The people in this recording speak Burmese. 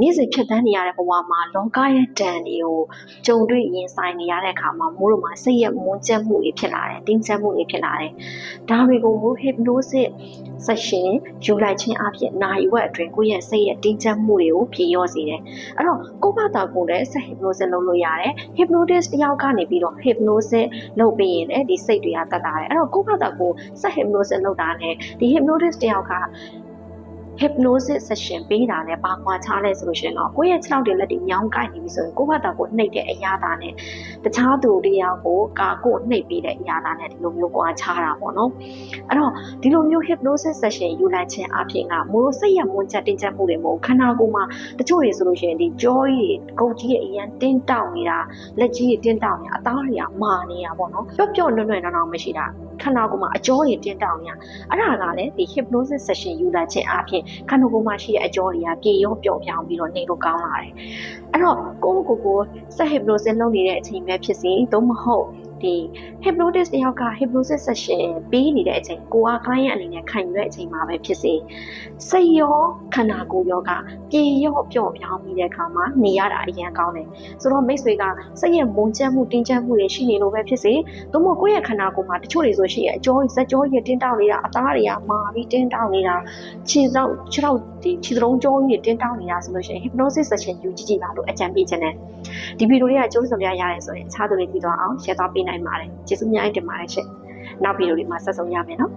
နေ့စဉ်ဖြစ်တန်းနေရတဲ့ဘဝမှာလောကရဲ့ဒဏ်တွေကိုကြုံတွေ့ရင်ဆိုင်နေရတဲ့အခါမှာမိုးတို့မှာစိတ်ရဲ့မွန်းကျက်မှုတွေဖြစ်လာတယ်တင်းကျပ်မှုတွေဖြစ်လာတယ်ဒါတွေကိုမိုး hypnosis session ယူလိုက်ခြင်းအပြင်နာရီဝက်အတွင်းကိုယ့်ရဲ့စိတ်ရဲ့တင်းကျပ်မှုတွေကိုဖြေလျော့စေတယ်အဲ့တော့ကိုယ့်ဘာသာကိုယ်လည်းဆက် hypnosis လုပ်လို့ရတယ် hypnotist တယောက်ကနေပြီးတော့ hypnosis လုပ်ပြီးရင်လည်းဒီစိတ်တွေကတတ်တာတယ်အဲ့တော့ကိုယ့်ဘာသာကိုယ်ဆက် hypnosis လုပ်တာနဲ့ဒီ hypnotist တယောက်က hypnosis session ပေးတာနဲ့ပါခွာချလဲဆိုလို့ရှိရင်တော့ကိုယ့်ရဲ့ခြေထောက်တွေလက်တွေညောင်းကိုက်နေပြီဆိုရင်ကိုယ့်ဘာသာကိုနှိပ်တဲ့အရာသားနဲ့တခြားသူတယောက်ကိုကာကိုယ်နှိပ်ပေးတဲ့အရာသားနဲ့ဒီလိုမျိုးကွာခြားတာပေါ့နော်အဲ့တော့ဒီလိုမျိုး hypnosis session ယူလိုက်ခြင်းအပြင်ကမိုးစိတ်ရမွန်းချက်တင်ချက်မှုတွေမဟုတ်ခန္ဓာကိုယ်မှာတချို့တွေဆိုလို့ရှိရင်ဒီ joy တွေဂုတ်ကြီးရဲ့အရန်တင်းတောက်နေတာလက်ကြီးတွေတင်းတောက်နေတာအသားတွေကမာနေတာပေါ့နော်ပျော့ပျော့နွံ့နွံ့နောင်နောင်မရှိတာ ခန္ဓာကိုယ်မှာအကြောတွေတင်းတောက်နေတာအဲ့ဒါကလည်းဒီ hypnosis session ယူလိုက်ခြင်းအပြင်ခန္ဓာကိုယ်မှာရှိတဲ့အကြောတွေကပြေရောပျော့ပြောင်းပြီးတော့နေလို့ကောင်းလာတယ်။အဲ့တော့ကိုယ့်ကိုယ်ကိုဆက် hypnosis လုပ်နေတဲ့အချိန်ပဲဖြစ်စေသို့မဟုတ် ဒီ hypnotist တယောက်က hypnosis session ပေးနေတဲ့အချိန်ကိုက client အနေနဲ့ခံယူတဲ့အချိန်မှာပဲဖြစ်စေစိတ်ရောခန္ဓာကိုယ်ရောကပြေရောပျော့ပြောင်းပြီးတဲ့အခါမှာနေရတာအရင်ကောင်းတယ်။ဆိုတော့မိတ်ဆွေကစိတ်ရဲ့မုန်းချက်မှုတင်းကျပ်မှုတွေရှိနေလို့ပဲဖြစ်စေသို့မဟုတ်ကိုယ့်ရဲ့ခန္ဓာကိုယ်မှာတချို့တွေဆိုရှိရဲ့အကြောဇက်ကြောကြီးတင်းတောက်နေတာအသားတွေကမာပြီးတင်းတောက်နေတာခြေတော့ခြေတော့ဒီခြေစလုံးကြောကြီးတင်းတောင်းနေတာဆိုလို့ရှိရင် hypnosis session ယူကြည့်ကြည့်ပါလို့အကြံပေးခြင်းနဲ့ဒီဗီဒီယိုလေးကကျိုးစုံပြရတယ်ဆိုရင်အခြားသူတွေကြည့်သွားအောင် share သွားပေးနိုင်ပါတယ်ကျေးဇူးအများကြီးတင်ပါတယ်ရှင်နောက်ဗီဒီယိုလေးမှာဆက်ဆုံရမယ်နော်